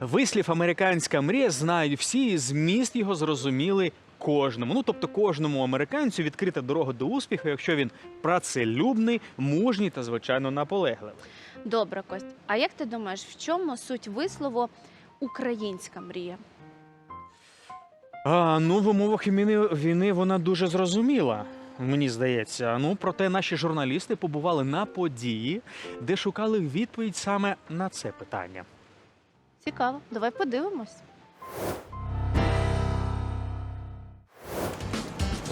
Вислів американська мрія знають всі, і зміст його зрозуміли кожному. Ну тобто кожному американцю відкрита дорога до успіху, якщо він працелюбний, мужній та звичайно наполегливий. Добре, Кость. А як ти думаєш, в чому суть вислову українська мрія? А, ну, в умовах війни, війни вона дуже зрозуміла. Мені здається, ну проте наші журналісти побували на події, де шукали відповідь саме на це питання. Цікаво, давай подивимось.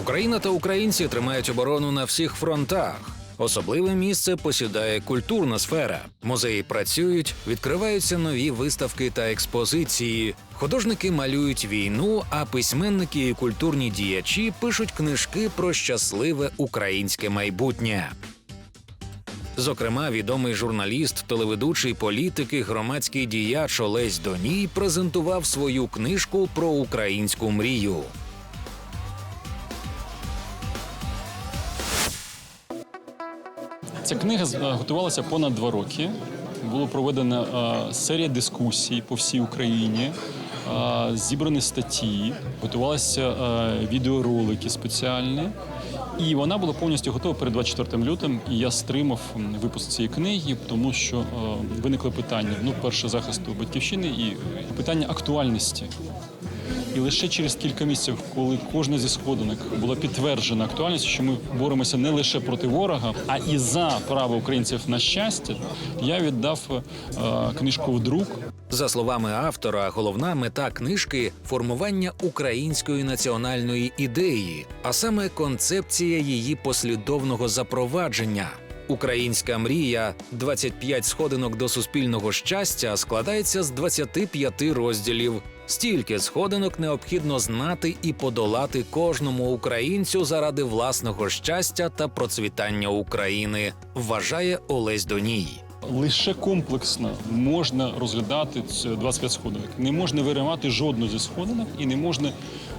Україна та українці тримають оборону на всіх фронтах. Особливе місце посідає культурна сфера. Музеї працюють, відкриваються нові виставки та експозиції. Художники малюють війну, а письменники і культурні діячі пишуть книжки про щасливе українське майбутнє. Зокрема, відомий журналіст, телеведучий політик і громадський діяч Олесь Доній презентував свою книжку про українську мрію. Ця книга е, готувалася понад два роки. Було проведена е, серія дискусій по всій Україні, е, зібрані статті, готувалися відеоролики спеціальні. І вона була повністю готова перед 24 лютим. І я стримав випуск цієї книги, тому що е, виникли питання: ну, перше, захисту батьківщини і питання актуальності. І лише через кілька місяців, коли кожна зі сходинок була підтверджена актуальністю, що ми боремося не лише проти ворога, а і за право українців на щастя, я віддав е, книжку в друк. За словами автора, головна мета книжки формування української національної ідеї, а саме концепція її послідовного запровадження. Українська мрія 25 сходинок до суспільного щастя складається з 25 розділів. Стільки сходинок необхідно знати і подолати кожному українцю заради власного щастя та процвітання України, вважає Олесь Доній. Лише комплексно можна розглядати ці 25 сходинок. Не можна виривати жодну зі сходинок і не можна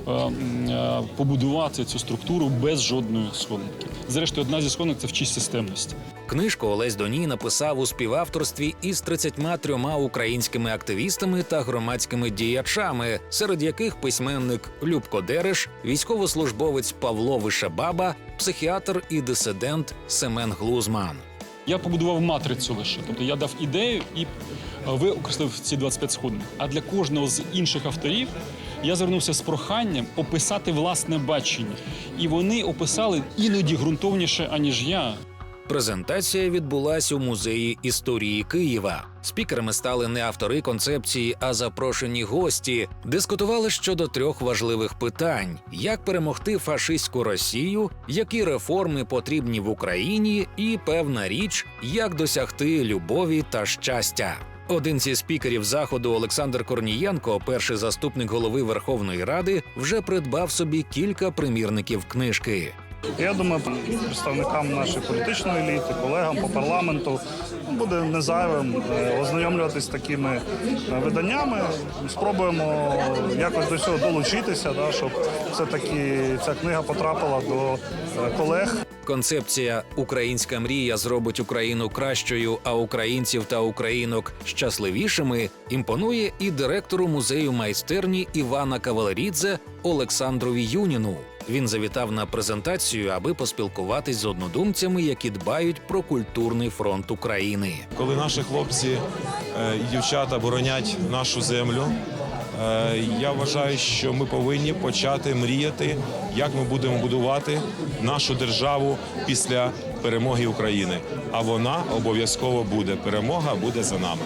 е, е, побудувати цю структуру без жодної сходинки. Зрештою, одна зі сходинок це вчість системності. Книжку Олесь Доній написав у співавторстві із 33 українськими активістами та громадськими діячами, серед яких письменник Любко Дереш, військовослужбовець Павло Вишебаба, психіатр і дисидент Семен Глузман. Я побудував матрицю лише. Тобто я дав ідею і е, використав ці 25 сходинок. А для кожного з інших авторів я звернувся з проханням описати власне бачення. І вони описали іноді ґрунтовніше, аніж я. Презентація відбулась у музеї історії Києва. Спікерами стали не автори концепції, а запрошені гості. Дискутували щодо трьох важливих питань: як перемогти фашистську Росію, які реформи потрібні в Україні, і певна річ, як досягти любові та щастя. Один зі спікерів заходу Олександр Корнієнко, перший заступник голови Верховної Ради, вже придбав собі кілька примірників книжки. Я думаю, представникам нашої політичної еліти, колегам по парламенту буде незайвим е, ознайомлюватись з такими е, виданнями. Спробуємо якось до цього долучитися, да, щоб все-таки ця книга потрапила до е, колег. Концепція Українська мрія зробить Україну кращою, а українців та українок щасливішими імпонує і директору музею майстерні Івана Кавалерідзе Олександрові Юніну. Він завітав на презентацію, аби поспілкуватись з однодумцями, які дбають про культурний фронт України. коли наші хлопці е, і дівчата боронять нашу землю. е, Я вважаю, що ми повинні почати мріяти, як ми будемо будувати нашу державу після перемоги України. А вона обов'язково буде. Перемога буде за нами.